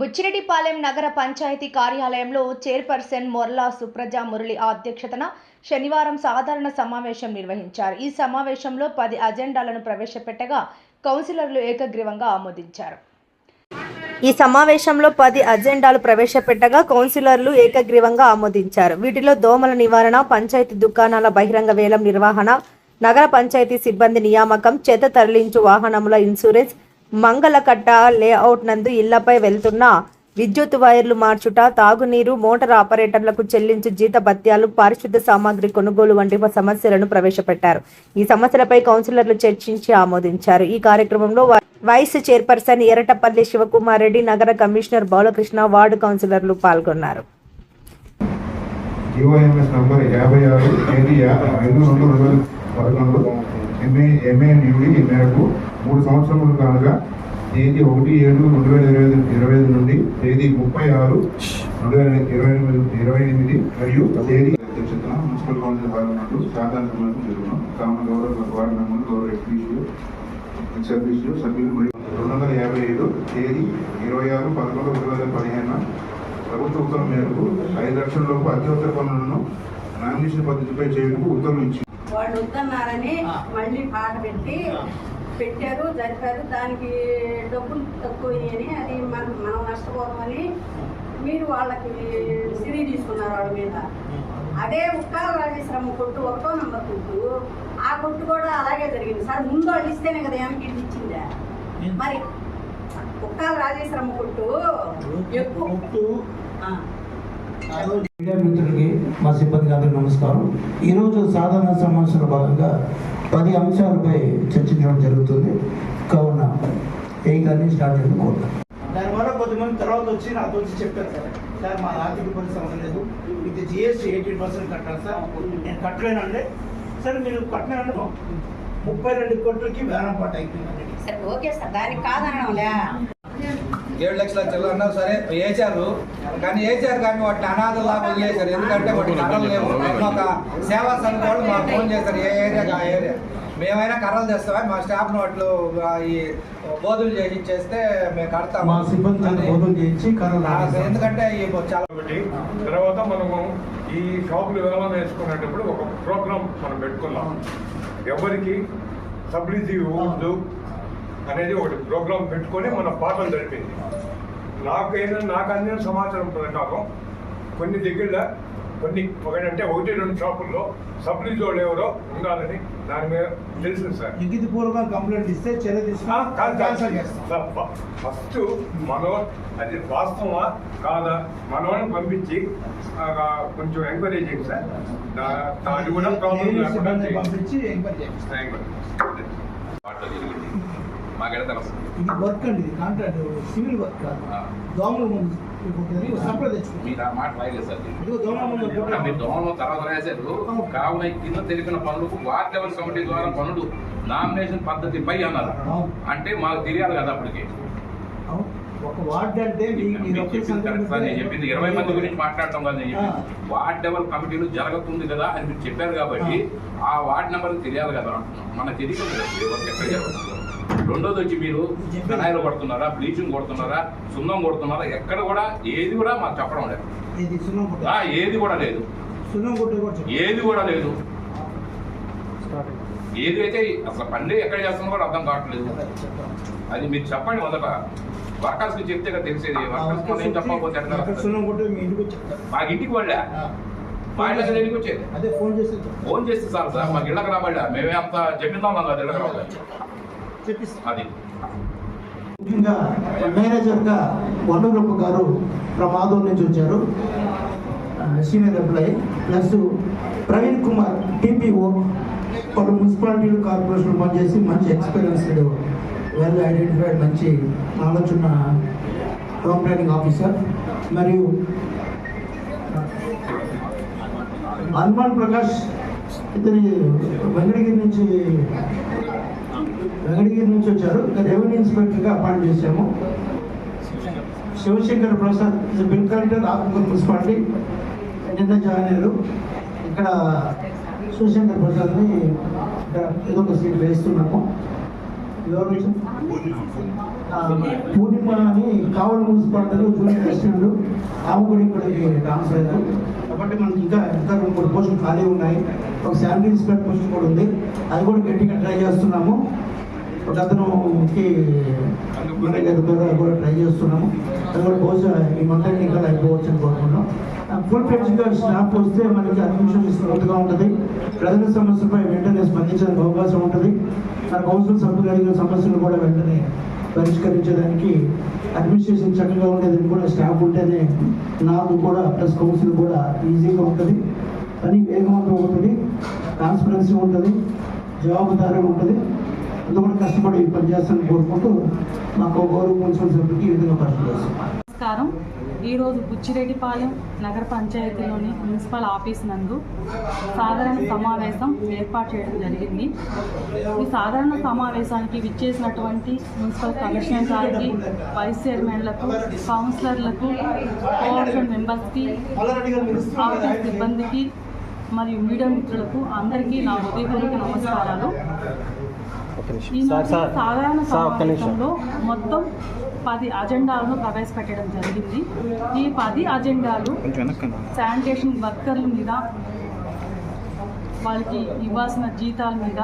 బుచ్చిరెడ్డిపాలెం నగర పంచాయతీ కార్యాలయంలో చైర్పర్సన్ మొర్లా సుప్రజ మురళి అధ్యక్షతన శనివారం సాధారణ సమావేశం నిర్వహించారు. ఈ సమావేశంలో పది అజెండాలను ప్రవేశపెట్టగా కౌన్సిలర్లు ఏకగ్రీవంగా ఆమోదించారు. ఈ సమావేశంలో పది అజెండాలు ప్రవేశపెట్టగా కౌన్సిలర్లు ఏకగ్రీవంగా ఆమోదించారు. వీటిలో దోమల నివారణ పంచాయతీ దుకాణాల బహిరంగ వేలం నిర్వహణ నగర పంచాయతీ సిబ్బంది నియామకం చెత్త తరలించు వాహనముల ఇన్సూరెన్స్ మంగళకట్ట లేఅవుట్ నందు ఇళ్ళపై వెళ్తున్న విద్యుత్ వైర్లు మార్చుట తాగునీరు మోటార్ ఆపరేటర్లకు చెల్లించు జీత భత్యాలు పారిశుద్ధ సామాగ్రి కొనుగోలు వంటి సమస్యలను ప్రవేశపెట్టారు. ఈ సమస్యలపై కౌన్సిలర్లు చర్చించి ఆమోదించారు. ఈ కార్యక్రమంలో వై- వైస్ చైర్పర్సన్ ఎరటపల్లి శివకుమార్ రెడ్డి నగర కమిషనర్ బాలకృష్ణ వార్డు కౌన్సిలర్లు పాల్గొన్నారు. మేరకు మూడు సంవత్సరములు కాగా తేదీ ఒకటి ఏడు రెండు వేల ఇరవై ఐదు ఇరవై ఐదు నుండి తేదీ ముప్పై ఆరు రెండు వేల ఇరవై ఎనిమిది ఇరవై ఎనిమిది మరియు తేదీ అధ్యక్షతన మున్సిపల్ కౌన్సిల్ పాల్గొన్నట్టు సాధారణ సమావేశం జరుగుతున్నాం కామన్ గౌరవ వార్డు మెంబర్లు గౌరవ ఎక్స్పీషియల్ సర్వీసులు సభ్యులు మరియు రెండు వందల యాభై ఐదు తేదీ ఇరవై ఆరు పదకొండు రెండు వేల పదిహేను ప్రభుత్వ ఉత్తర్వుల మేరకు ఐదు లక్షల లోపు అత్యవసర పనులను నామినేషన్ పద్ధతిపై చేయడానికి ఉత్తర్వులు ఇచ్చింది. వాళ్ళు వద్దన్నారని మళ్ళీ పాట పెట్టి పెట్టారు జరిపారు. దానికి డబ్బులు తక్కువ అని అది మనం మనం నష్టపోతామని మీరు వాళ్ళకి సిరి తీసుకున్నారు వాళ్ళ మీద. అదే ఉక్కాల రాజేశ్వరమ్మ కొట్టు ఒకటో నంబర్ కొట్టు. ఆ కొట్టు కూడా అలాగే జరిగింది. సార్ ముందు వాళ్ళు ఇస్తేనే కదా ఇది ఇచ్చిందా? మరి ఉక్కాల రాజేశ్వరమ్మ కొట్టు ఎక్కువ. మీడియా మిత్రులకి మా సిబ్బందికి అందరికీ నమస్కారం. ఈరోజు సాధారణ సమావేశంలో భాగంగా పది అంశాలపై చర్చించడం జరుగుతుంది. కావున ఏ గారిని స్టార్ట్ చేయడం కోరుతాం దానివల్ల కొంతమంది తర్వాత వచ్చి నాతో వచ్చి చెప్పారు సార్. సార్ మా ఆర్థిక పరిస్థితి అవ్వలేదు ఇది జిఎస్టీ ఎయిటీన్ పర్సెంట్ కట్టాలి సార్. నేను కట్టలేనండి సార్ మీరు కట్టలేనండి ముప్పై రెండు కోట్లకి వేలం పాట అయిపోయిందండి. సరే ఓకే సార్. దానికి కాదనడంలే. ఏడు లక్షల చిల్లర అన్నారు సరే వేశారు కానీ వేశారు కానీ వాటిని అనాథలాగా వదిలేశారు ఎందుకంటే వాటికి కర్రలు లేవు. మొన్న ఒక సేవా సంఘం వాళ్ళు మాకు ఫోన్ చేశారు ఏ ఏరియా ఆ ఏరియా. మేమైనా కర్రలు తెస్తామా? మా స్టాఫ్ వాటిలో ఆ, ఈ బోధులు చేసి చేస్తే మేము కడతాము. ఎందుకంటే ఈ చాలా ఒకటి తర్వాత మనము ఈ షాపులు వేలం వేసుకునేటప్పుడు ఒక ప్రోగ్రామ్ మనం పెట్టుకున్నాం ఎవరికి సబ్సిడీ ఇవ్వద్దు అనేది ఒకటి ప్రోగ్రామ్ పెట్టుకొని మన పాటలు జరిపింది. నాకు ఏంటంటే నాకు అందిన సమాచారం ప్రకారం కొన్ని దగ్గర కొన్ని ఒకటంటే ఒకటి రెండు షాపుల్లో సబ్సిడీ వాళ్ళు ఎవరో ఉండాలని దాని మీద తెలిసింది సార్. లిఖిత పూర్వకంగా కంప్లైంట్ ఇస్తే చర్య ఆ, తీసుకుని కాదు, క్యాన్సల్ కాదు. చేస్తాం. సార్, ఫ- ఫస్ట్ మనో అది వాస్తవమా? కాదా? మనోని పంపించి కొంచెం ఎంక్వైరీ చేయండి సార్. దా- దాని కూడా ప్రాబ్లం లేకుండా చేయండి. పంపించి ఎంక్వైరీ జరిగింది మాకైతే తెలుసు ఇది వర్క్ అండి ఇది కాంట్రాక్ట్ సివిల్ వర్క్ కాదు. దోమల ముందు మీరు ఆ మాట రాయలేదు సార్. మీరు దోమలు తర్వాత రాశారు. కావున కింద తెలిపిన పనులకు వార్డ్ లెవెల్ కమిటీ ద్వారా పనులు నామినేషన్ పద్ధతిపై అన్నారు. అవును. అంటే మాకు తెలియాలి కదా అప్పటికి. ఒక వార్డ్ అంటే చెప్పింది ఇరవై మంది గురించి మాట్లాడటం కాదు నేను చెప్పింది. వార్డ్ లెవెల్ కమిటీలు జరుగుతుంది కదా అని మీరు చెప్పారు కాబట్టి ఆ. వార్డ్ నెంబర్ తెలియాలి కదా అంటున్నాం. మనకు తెలియదు కదా. ఎక్కడ జరుగుతుందో. రెండోది వచ్చి మీరు కడాయిలు కొడుతున్నారా బ్లీచింగ్ కొడుతున్నారా సున్నం కొడుతున్నారా ఎక్కడ కూడా ఏది కూడా మాకు చెప్పడం లేదు. ఏది? కూడా లేదు. ఏది కూడా లేదు. ఏది అయితే అసలు పని ఎక్కడ చేస్తున్నా కూడా అర్థం కావట్లేదు. అది మీరు చెప్పండి మొదట. వర్కర్స్ చెప్తే కదా తెలిసేది. వర్కర్స్ ఏం చెప్పకపోతే ఇంటికి మాకు ఇంటికి వాళ్ళా. మా ఇళ్ళకి దేనికి వచ్చేది. ఫోన్ చేస్తే సార్ సార్. మాకు ఇళ్ళకి రాబడ్డా మేమే అంత చెప్పిందాం కదా ఇళ్ళకి రాబడ్డా అది ముఖ్యంగా మేనేజర్గా వనరూప గారు ప్రమాదం నుంచి వచ్చారు. Senior employee plus Praveen Kumar TPO పలు మున్సిపాలిటీలు కార్పొరేషన్ పనిచేసి మంచి ఎక్స్పీరియన్స్డ్ వెల్ ఐడెంటిఫైడ్ మంచి ఆలోచన టౌన్ ప్లానింగ్ ఆఫీసర్. మరియు హనుమాన్ ప్రకాష్ ఇతని వెంకటగిరి నుంచి వెంకటగిరి నుంచి వచ్చారు. రెవెన్యూ ఇన్స్పెక్టర్గా అపాయింట్ చేశాము. Shivashankar Prasad bill collector Atmakur municipality. నిన్న జాయిన్ అయ్యారు. ఇక్కడ శివశంకర్ ప్రసాద్ని ఏదో ఒక సీట్ వేస్తున్నాము. పూర్ణిమ అని కావలి మున్సిపాలిటీలో జూనియర్ అసిస్టెంట్ ఆమె కూడా ఇక్కడికి ట్రాన్స్ఫర్ అయ్యారు. కాబట్టి మనకి ఇంకా ఇంకా రెండు మూడు పోస్టులు ఖాళీ ఉన్నాయి. ఒక శాలరీ ఇన్స్పెక్టర్ పోస్ట్ కూడా ఉంది. అది కూడా గట్టిగా ట్రై చేస్తున్నాము. అతనుకి మేనేజర్ ద్వారా కూడా ట్రై చేస్తున్నాము. అది కూడా బహుశా ఈ మంత్ ఇంకా అయిపోవచ్చు అని కోరుకుంటున్నాం. ఫుల్ ఫ్లెడ్జ్గా స్టాఫ్ వస్తే మనకి అడ్మిషన్ స్మూత్గా ఉంటుంది. ప్రజల సమస్యలపై వెంటనే స్పందించడానికి అవకాశం ఉంటుంది. మన కౌన్సిల్ సభ్యులు అడిగిన సమస్యలు కూడా వెంటనే పరిష్కరించడానికి అడ్మినిస్ట్రేషన్ చక్కగా ఉండేది కూడా స్టాఫ్ ఉంటేనే నాకు కూడా ప్లస్ కౌన్సిల్ కూడా ఈజీగా ఉంటుంది. పని వేగవంతం ఉంటుంది. ట్రాన్స్పరెన్సీ ఉంటుంది. జవాబుదారీ ఉంటుంది. అందుకని కష్టపడి పనిచేస్తానని కోరుకుంటూ మాకు గౌరవ మున్సిపల్ సభ్యులకి ఈ విధంగా నమస్కారం. ఈరోజు బుచ్చిరెడ్డిపాలెం నగర పంచాయతీలోని మున్సిపల్ ఆఫీస్ నందు సాధారణ సమావేశం ఏర్పాటు చేయడం జరిగింది. ఈ సాధారణ సమావేశానికి విచ్చేసినటువంటి మున్సిపల్ కమిషనర్ గారికి వైస్ చైర్మన్లకు కౌన్సిలర్లకు కోఆర్డినేషన్ మెంబర్స్కి ఆఫీస్ సిబ్బందికి మరియు మీడియా మిత్రులకు అందరికీ నా హృదయపూర్వక నమస్కారాలు. ఈనాటి సాధారణ సమావేశంలో మొత్తం పది అజెండాలను ప్రవేశపెట్టడం జరిగింది. ఈ పది అజెండాలు శానిటేషన్ వర్కర్ల మీద వాళ్ళకి ఇవ్వాల్సిన జీతాల మీద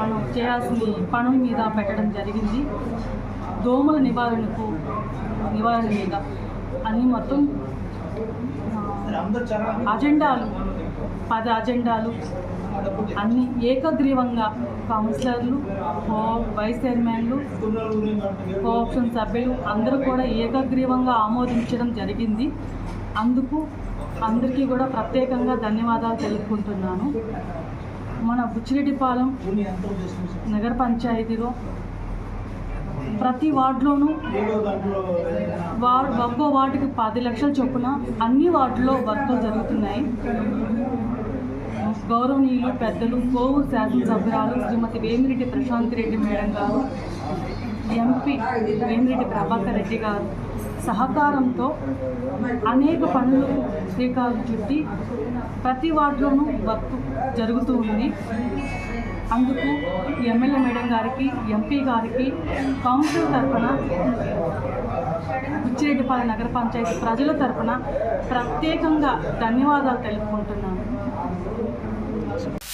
మనం చేయాల్సిన పనుల మీద పెట్టడం జరిగింది. దోమల నివారణకు నివారణ మీద అన్ని మొత్తం అజెండాలు పది అజెండాలు అన్ని ఏకగ్రీవంగా కౌన్సిలర్లు కో వైస్ చైర్మన్లు కోఆప్షన్ సభ్యులు అందరూ కూడా ఏకగ్రీవంగా ఆమోదించడం జరిగింది. అందుకు అందరికీ కూడా ప్రత్యేకంగా ధన్యవాదాలు తెలుపుకుంటున్నాను. మన బుచ్చిరెడ్డిపాలెం నగర పంచాయతీలో ప్రతి వార్డులోనూ వార్డు ఒక్కో వార్డుకి పది లక్షల చొప్పున అన్ని వార్డులో వర్కులు జరుగుతున్నాయి. గౌరవనీయులు పెద్దలు కోవూరు శాసనసభ్యురాలు శ్రీమతి వేమిరెడ్డి ప్రశాంత్ రెడ్డి మేడం గారు ఎంపీ వేమిరెడ్డి ప్రభాకర్ రెడ్డి గారు సహకారంతో అనేక పనులు శ్రీకారం చుట్టి ప్రతి వార్డులోనూ వర్క్ జరుగుతూ ఉంది. అందుకు ఎమ్మెల్యే మేడం గారికి ఎంపీ గారికి కౌన్సిల్ తరఫున బుచ్చిరెడ్డిపాలెం నగర పంచాయతీ ప్రజల తరఫున ప్రత్యేకంగా ధన్యవాదాలు తెలుపుకుంటున్నాను.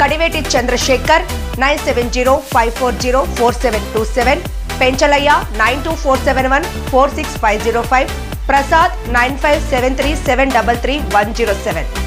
Kadiveti Chandrashekar nine seven zero five four zero four seven two seven Penchalaiah nine two four seven one four six five zero five Prasad nine five seven three seven double three one zero seven